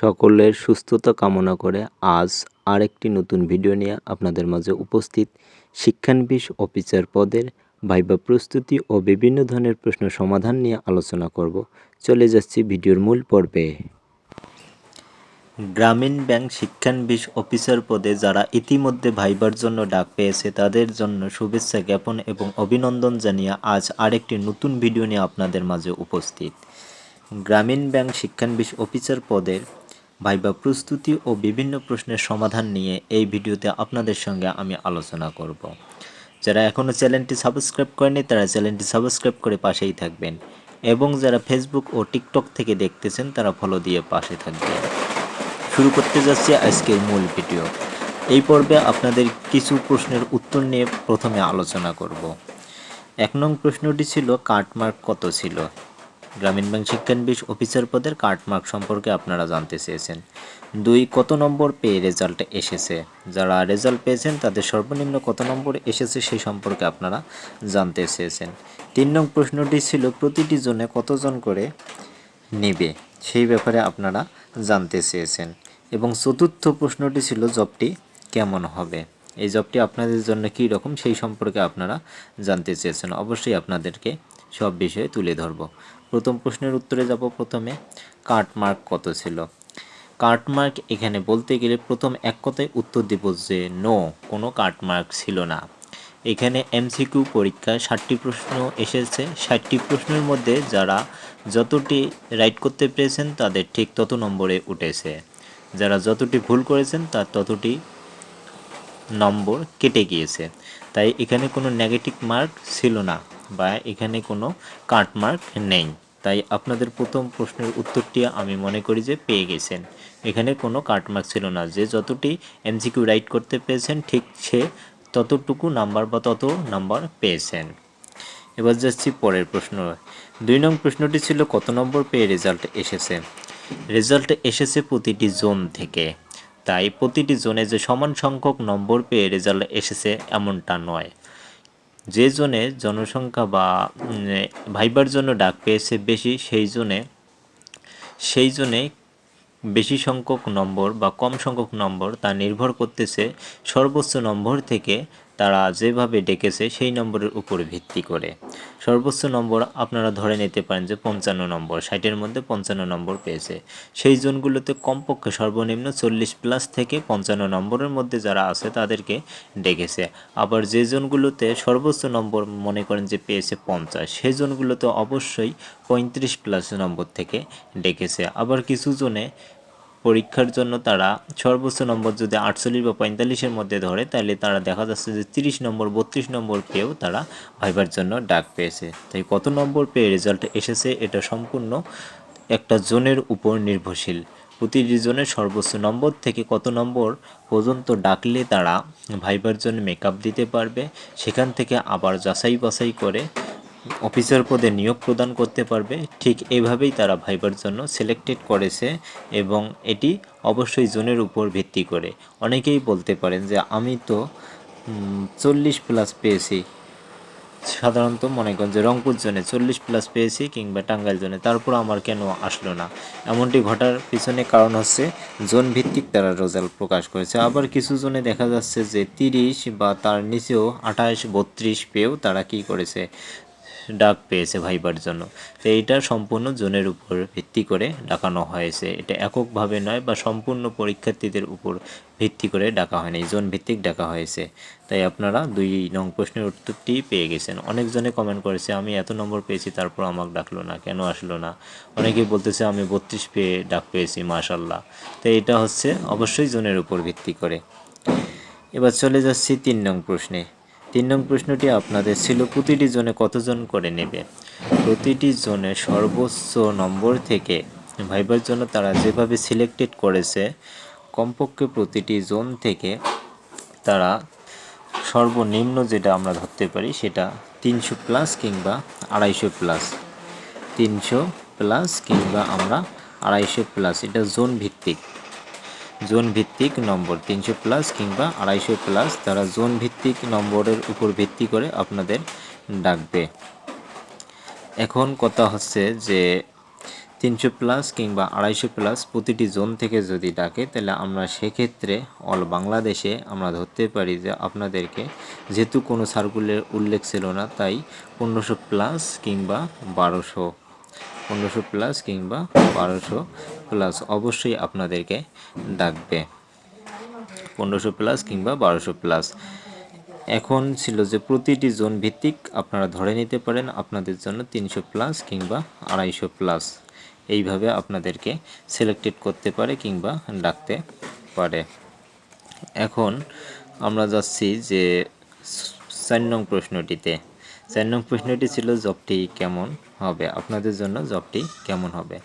সকলের সুস্থতা কামনা করে আজ আরেকটি নতুন ভিডিও নিয়ে আপনাদের মাঝে উপস্থিত। শিক্ষানবিশ অফিসার পদের ভাইবা প্রস্তুতি ও বিভিন্ন ধরনের প্রশ্ন সমাধান নিয়ে আলোচনা করব। চলে যাচ্ছি ভিডিওর মূল পর্বে। গ্রামীণ ব্যাংক শিক্ষানবিশ অফিসার পদে যারা ইতিমধ্যে ভাইবার জন্য ডাক পেয়েছে, তাদের জন্য শুভেচ্ছা জ্ঞাপন এবং অভিনন্দন জানিয়ে আজ আরেকটি নতুন ভিডিও নিয়ে আপনাদের মাঝে উপস্থিত। গ্রামীণ ব্যাংক শিক্ষানবিশ অফিসার পদের ভাইবা প্রস্তুতি ও বিভিন্ন প্রশ্নের সমাধান নিয়ে এই ভিডিওতে আপনাদের সঙ্গে আমি আলোচনা করব। যারা এখনও চ্যানেলটি সাবস্ক্রাইব করেনি তারা চ্যানেলটি সাবস্ক্রাইব করে পাশেই থাকবেন এবং যারা ফেসবুক ও টিকটক থেকে দেখতেছেন, তারা ফলো দিয়ে পাশে থাকবেন। শুরু করতে যাচ্ছি আজকের মূল ভিডিও। এই পর্বে আপনাদের কিছু প্রশ্নের উত্তর নিয়ে প্রথমে আলোচনা করব। এক নং প্রশ্নটি ছিল কাটমার্ক কত ছিল? গ্রামীণ ব্যাংক শিক্ষানবিশ অফিসার পদের কাটমার্ক সম্পর্কে আপনারা জানতে চেয়েছেন। দুই, কত নম্বর পেয়ে রেজাল্ট এসেছে? যারা রেজাল্ট পেয়েছেন, তাদের সর্বনিম্ন কত নম্বর এসেছে সেই সম্পর্কে আপনারা জানতে চেয়েছেন। তিন নং প্রশ্নটি ছিল, প্রতিটি জনে কতজন করে নেবে? সেই ব্যাপারে আপনারা জানতে চেয়েছেন। এবং চতুর্থ প্রশ্নটি ছিল, জবটি কেমন হবে? এই জবটি আপনাদের জন্য কী রকম, সেই সম্পর্কে আপনারা জানতে চেয়েছেন। অবশ্যই আপনাদেরকে সব বিষয়ে তুলে ধরব। প্রথম প্রশ্নের উত্তরে যাব প্রথমে কাটমার্ক কত ছিল? কাটমার্ক এখানে বলতে গেলে প্রথম এক কথায় উত্তর দিব যে, নো, কোনো কাটমার্ক ছিল না। এখানে এমসিকিউ পরীক্ষায় ষাটটি প্রশ্ন এসেছে। ষাটটি প্রশ্নের মধ্যে যারা যতটি রাইট করতে পেরেছেন তাদের ঠিক তত নম্বরে উঠেছে। যারা যতটি ভুল করেছেন তার ততটি নম্বর কেটে গিয়েছে। তাই এখানে কোনো নেগেটিভ মার্ক ছিল না। বা এখানে কোনো কাট মার্ক নেই। তাই আপনাদের প্রথম প্রশ্নের উত্তরটি আমি মনে করি যে পেয়ে গেছেন। এখানে কোনো কাট মার্ক ছিল না। যে যতটি এমসিকিউ রাইট করতে পেরেছেন ঠিক সে ততটুকু নাম্বার বা তত নাম্বার পেয়েছেন। এবার যাচ্ছি পরের প্রশ্ন। দুই নং প্রশ্নটি ছিল, কত নম্বর পেয়ে রেজাল্ট এসেছে? রেজাল্ট এসেছে প্রতিটি জোন থেকে। তাই প্রতিটি জোনে যে সমান সংখ্যক নম্বর পেয়ে রেজাল্ট এসেছে, এমনটা নয়। যে জোনে জনসংখ্যা বা ভাইবার জন্য ডাক পেয়েছে বেশি, সেই জোনে সেই জোনে বেশি সংখ্যক নম্বর বা কম সংখ্যক নম্বর তা নির্ভর করতেছে সর্বোচ্চ নম্বর থেকে তারা যেভাবে ডেকেছে সেই নম্বরের উপর ভিত্তি করে। সর্বোচ্চ নম্বর আপনারা ধরে নিতে পারেন যে পঞ্চান্ন নম্বর, ষাটের মধ্যে পঞ্চান্ন নম্বর পেয়েছে। সেই জোনগুলোতে কমপক্ষে সর্বনিম্ন চল্লিশ প্লাস থেকে পঞ্চান্ন নম্বরের মধ্যে যারা আছে তাদেরকে ডেকেছে। আবার যে জোনগুলোতে সর্বোচ্চ নম্বর মনে করেন যে পেয়েছে পঞ্চাশ, সেই জোনগুলোতে অবশ্যই পঁয়ত্রিশ প্লাস নম্বর থেকে ডেকেছে। আবার কিছু জনে পরীক্ষার জন্য তারা সর্বোচ্চ নম্বর যদি আটচল্লিশ বা পঁয়তাল্লিশের মধ্যে ধরে, তাহলে তারা দেখা যাচ্ছে যে তিরিশ নম্বর, বত্রিশ নম্বর পেয়েও তারা ভাইবার জন্য ডাক পেয়েছে। তাই কত নম্বর পেয়ে রেজাল্ট এসেছে এটা সম্পূর্ণ একটা জোনের উপর নির্ভরশীল। প্রতিটি জনের সর্বোচ্চ নম্বর থেকে কত নম্বর পর্যন্ত ডাকলে তারা ভাইবার জন্য মেকআপ দিতে পারবে, সেখান থেকে আবার যাচাই বাছাই করে অফিসার পদে নিয়োগ প্রদান করতে পারবে। ঠিক এভাবেই তারা ভাইবার জন্য সিলেক্টেড করেছে এবং এটি অবশ্যই জোনের উপর ভিত্তি করে। অনেকেই বলতে পারেন যে, আমি তো চল্লিশ প্লাস পেয়েছি। সাধারণত মনে করেন যে, রংপুর জোনে চল্লিশ প্লাস পেয়েছি কিংবা টাঙ্গাইল জোনে। তারপর আমার কেন আসলো না? এমনটি ঘটার পিছনে কারণ হচ্ছে, জোন ভিত্তিক তারা রেজাল্ট প্রকাশ করেছে। আবার কিছু জনে দেখা যাচ্ছে যে, তিরিশ বা তার নিচেও আঠাশ, বত্রিশ পেয়েও তারা কি করেছে? ডাক পেয়েছে ভাইবার জন্য। তো এইটা সম্পূর্ণ জোনের উপর ভিত্তি করে ডাকানো হয়েছে। এটা এককভাবে নয় বা সম্পূর্ণ পরীক্ষার্থীদের উপর ভিত্তি করে ডাকা হয়নি জোন ভিত্তিক ডাকা হয়েছে। তাই আপনারা দুই নং প্রশ্নের উত্তরটি পেয়ে গেছেন। অনেকজনে কমেন্ট করেছে, আমি এত নম্বর পেয়েছি, তারপর আমাকে ডাকলো না, কেন আসলো না? অনেকেই বলতেছে, আমি বত্রিশ পেয়ে ডাক পেয়েছি মাশাল্লাহ তো এটা হচ্ছে অবশ্যই জোনের উপর ভিত্তি করে। এবার চলে যাচ্ছি তিন নং প্রশ্নে। তিন নং প্রশ্নটি আপনাদের ছিল, প্রতিটি জনে কতজন করে নেবে? প্রতিটি জনে সর্বোচ্চ নম্বর থেকে ভাইবার জন্য তারা যেভাবে সিলেক্টেড করেছে, কমপক্ষে প্রতিটি জোন থেকে তারা সর্বনিম্ন যেটা আমরা ধরতে পারি সেটা তিনশো প্লাস কিংবা আড়াইশো প্লাস। তিনশো প্লাস কিংবা আমরা আড়াইশো প্লাস, এটা জোন ভিত্তিক। জোন ভিত্তিক নম্বর তিনশো প্লাস কিংবা আড়াইশো প্লাস তারা জোন ভিত্তিক নম্বরের উপর ভিত্তি করে আপনাদের ডাকবে। এখন কথা হচ্ছে যে তিনশো প্লাস কিংবা আড়াইশো প্লাস প্রতিটি জোন থেকে যদি ডাকে, তাহলে আমরা সেক্ষেত্রে অল বাংলাদেশে আমরা ধরতে পারি যে আপনাদেরকে যেহেতু কোনো সার্কুলের উল্লেখ ছিল না, তাই পনেরোশো প্লাস কিংবা বারোশো পনেরোশো প্লাস কিংবা বারোশো প্লাস অবশ্যই আপনাদেরকে ডাকবে। পনেরোশো প্লাস কিংবা বারোশো প্লাস এখন ছিল যে প্রতিটি জোন ভিত্তিক আপনারা ধরে নিতে পারেন আপনাদের জন্য তিনশো প্লাস কিংবা আড়াইশো প্লাস এইভাবে আপনাদেরকে সিলেক্টেড করতে পারে কিংবা ডাকতে পারে। এখন আমরা যাচ্ছি যে চার নং প্রশ্নটিতে। চার নং প্রশ্নটি ছিল, জবটি কেমন? হবে, আপনাদের জন্য জবটি কেমন হবে?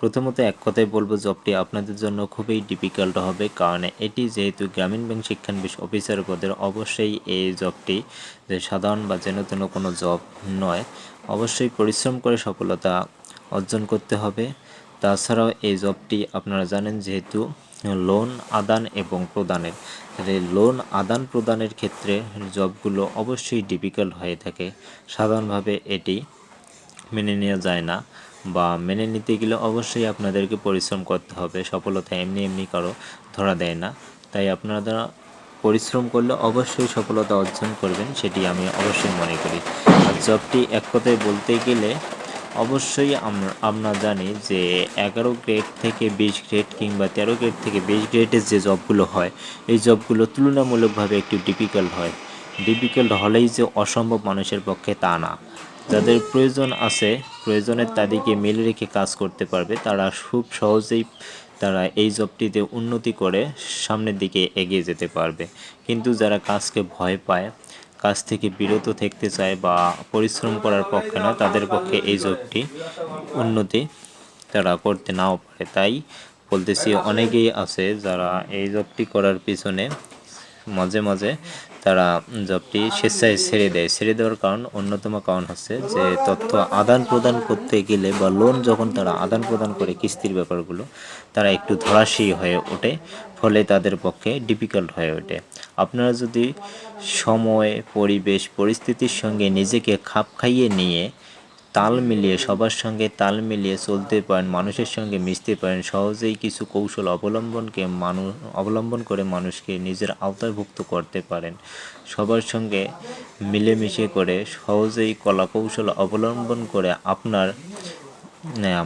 প্রথমত এক কথায় বলব, জবটি আপনাদের জন্য খুবই ডিফিকাল্ট হবে, কারণ এটি যেহেতু গ্রামীণ ব্যাংক শিক্ষানবিশ অফিসার পদের অবশ্যই এই জবটি যে সাধারণ বা যেন কোনো জব নয়, অবশ্যই পরিশ্রম করে সফলতা অর্জন করতে হবে। তাছাড়াও এই জবটি আপনারা জানেন যেহেতু লোন আদান এবং প্রদানের, তাহলে লোন আদান প্রদানের ক্ষেত্রে জবগুলো অবশ্যই ডিফিকাল্ট হয়ে থাকে। সাধারণভাবে এটি মেনে নেওয়া যায় না বা মেনে নিতে গেলে অবশ্যই আপনাদেরকে পরিশ্রম করতে হবে। সফলতা এমনি এমনি কারও ধরা দেয় না। তাই আপনারা পরিশ্রম করলে অবশ্যই সফলতা অর্জন করবেন সেটি আমি অবশ্যই মনে করি। আর জবটি এক কথায় বলতে গেলে অবশ্যই আমরা জানি যে এগারো গ্রেড থেকে বিশ গ্রেড কিংবা তেরো গ্রেড থেকে বিশ গ্রেডের যে জবগুলো হয়, এই জবগুলো তুলনামূলকভাবে একটু ডিফিকাল্ট হয়। ডিফিকাল্ট হলেই যে অসম্ভব মানুষের পক্ষে তা না। যাদের প্রয়োজন আছে, প্রয়োজনের তাদেরকে মিল রেখে কাজ করতে পারবে, তারা খুব সহজেই তারা এই জবটিতে উন্নতি করে সামনের দিকে এগিয়ে যেতে পারবে। কিন্তু যারা কাজকে ভয় পায়, কাজ থেকে বিরত থাকতে চায় বা পরিশ্রম করার পক্ষে না, তাদের পক্ষে এই জবটি উন্নতি তারা করতে নাও পারে। তাই বলতেছি, অনেকেই আছে যারা এই জবটি করার পিছনে মাঝে মাঝে তারা জবটি স্বেচ্ছায় ছেড়ে দেয়। ছেড়ে দেওয়ার কারণ অন্যতম কারণ হচ্ছে যে তথ্য আদান প্রদান করতে গেলে বা লোন যখন তারা আদান প্রদান করে কিস্তির ব্যাপারগুলো, তারা একটু ধরাশী হয়ে ওঠে, ফলে তাদের পক্ষে ডিফিকাল্ট হয়ে ওঠে। আপনারা যদি সময়, পরিবেশ, পরিস্থিতির সঙ্গে নিজেকে খাপ খাইয়ে নিয়ে তাল মিলিয়ে, সবার সঙ্গে তাল মিলিয়ে চলতে পারেন, মানুষের সঙ্গে মিশতে পারেন, সহজেই কিছু কৌশল অবলম্বনকে মানুষ অবলম্বন করে মানুষকে নিজের আওতাভুক্ত করতে পারেন। সবার সঙ্গে মিলেমিশে করে সহজেই কলা কৌশল অবলম্বন করে আপনার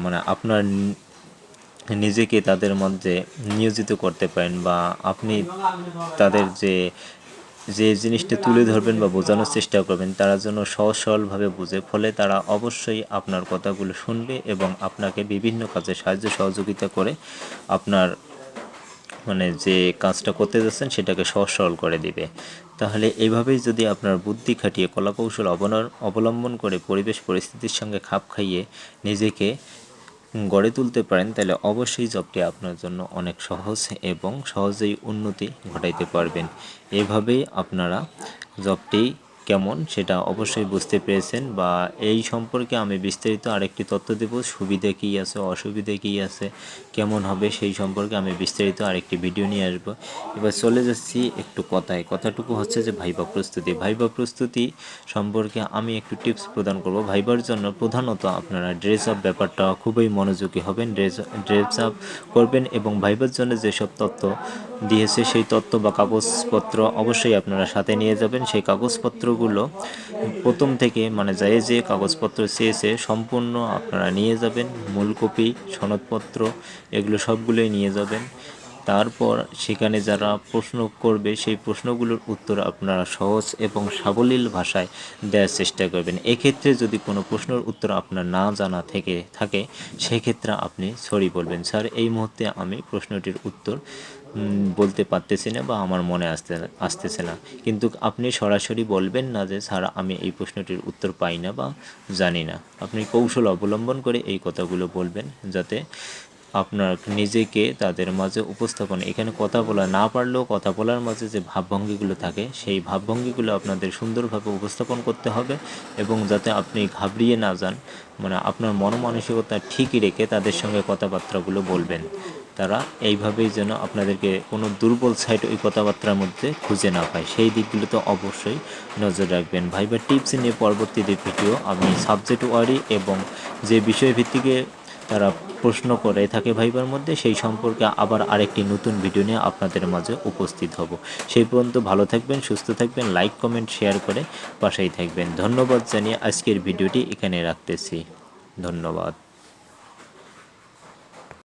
মানে আপনার নিজেকে তাদের মধ্যে নিয়োজিত করতে পারেন বা আপনি তাদের যে যে জিনিসটা তুলে ধরবেন বা বোঝানোর চেষ্টা করবেন, তারা যেন সহজ সরলভাবে বুঝে। ফলে তারা অবশ্যই আপনার কথাগুলো শুনবে এবং আপনাকে বিভিন্ন কাজে সাহায্য সহযোগিতা করে আপনার মানে যে কাজটা করতে যাচ্ছেন সেটাকে সহজ সরল করে দিবে। তাহলে এইভাবেই যদি আপনার বুদ্ধি খাটিয়ে, কলাকৌশল অবলম্বন করে পরিবেশ পরিস্থিতির সঙ্গে খাপ খাইয়ে নিজেকে গড়ে তুলতে পারেন, তাহলে অবশ্যই জবটি আপনার জন্য অনেক সহজ এবং সহজেই উন্নতি ঘটাইতে পারবেন। এভাবেই আপনারা জবটি কেমন সেটা অবশ্যই বুঝতে পেরেছেন বা এই সম্পর্কে আমি বিস্তারিত আরেকটি তথ্য দেব, সুবিধা কী আছে, অসুবিধা কী আছে, কেমন হবে সেই সম্পর্কে আমি বিস্তারিত আরেকটি ভিডিও নিয়ে আসব। এবার চলে যাচ্ছি একটু কথায়। কথাটুকু হচ্ছে যে ভাইবা প্রস্তুতি। ভাইবা প্রস্তুতি সম্পর্কে আমি একটু টিপস প্রদান করব। ভাইবার জন্য প্রধানত আপনারা ড্রেস আপ ব্যাপারটা খুবই মনোযোগী হবেন। ড্রেস ড্রেস আপ করবেন এবং ভাইবার জন্য যেসব তথ্য দিয়েছে সেই তথ্য বা কাগজপত্র অবশ্যই আপনারা সাথে নিয়ে যাবেন। সেই কাগজপত্রগুলো প্রথম থেকে মানে যায় যে কাগজপত্র চেয়েছে, সম্পূর্ণ আপনারা নিয়ে যাবেন। মূল কপি, সনদপত্র, এগুলো সবগুলোই নিয়ে যাবেন। তারপর সেখানে যারা প্রশ্ন করবে, সেই প্রশ্নগুলোর উত্তর আপনারা সহজ এবং সাবলীল ভাষায় দেওয়ার চেষ্টা করবেন। এক্ষেত্রে যদি কোনো প্রশ্নের উত্তর আপনার না জানা থেকে থাকে, সেক্ষেত্রে আপনি সরি বলবেন। স্যার, এই মুহূর্তে আমি প্রশ্নটির উত্তর বলতে পারতেছি না বা আমার মনে আসতে, আসতেছে না। কিন্তু আপনি সরাসরি বলবেন না যে, স্যার, আমি এই প্রশ্নটির উত্তর পাই না বা জানি না। আপনি কৌশল অবলম্বন করে এই কথাগুলো বলবেন যাতে আপনার নিজেকে তাদের মাঝে উপস্থাপন, এখানে কথা বলা না পারলেও কথা বলার মাঝে যে ভাবভঙ্গিগুলো থাকে, সেই ভাবভঙ্গিগুলো আপনাদের সুন্দরভাবে উপস্থাপন করতে হবে এবং যাতে আপনি ঘাবড়িয়ে না যান। মানে আপনার মনমানসিকতা ঠিকই রেখে তাদের সঙ্গে কথাবার্তাগুলো বলবেন। তারা এইভাবেই যেন আপনাদেরকে কোনো দুর্বল সাইড ওই কথাবার্তার মধ্যে খুঁজে না পায়। সেই দিকগুলোতে অবশ্যই নজর রাখবেন। ভাইবার টিপস নিয়ে পরবর্তীতে ভিডিও আমি সাবজেক্ট ওয়ারি এবং যে বিষয় ভিত্তিকে তারা প্রশ্ন করে থাকে ভাইবার মধ্যে, সেই সম্পর্কে আবার আরেকটি নতুন ভিডিও নিয়ে আপনাদের মাঝে উপস্থিত হব। সেই পর্যন্ত ভালো থাকবেন, সুস্থ থাকবেন লাইক কমেন্ট শেয়ার করে পাশেই থাকবেন। ধন্যবাদ জানিয়ে আজকের ভিডিওটি এখানে রাখতেছি। ধন্যবাদ।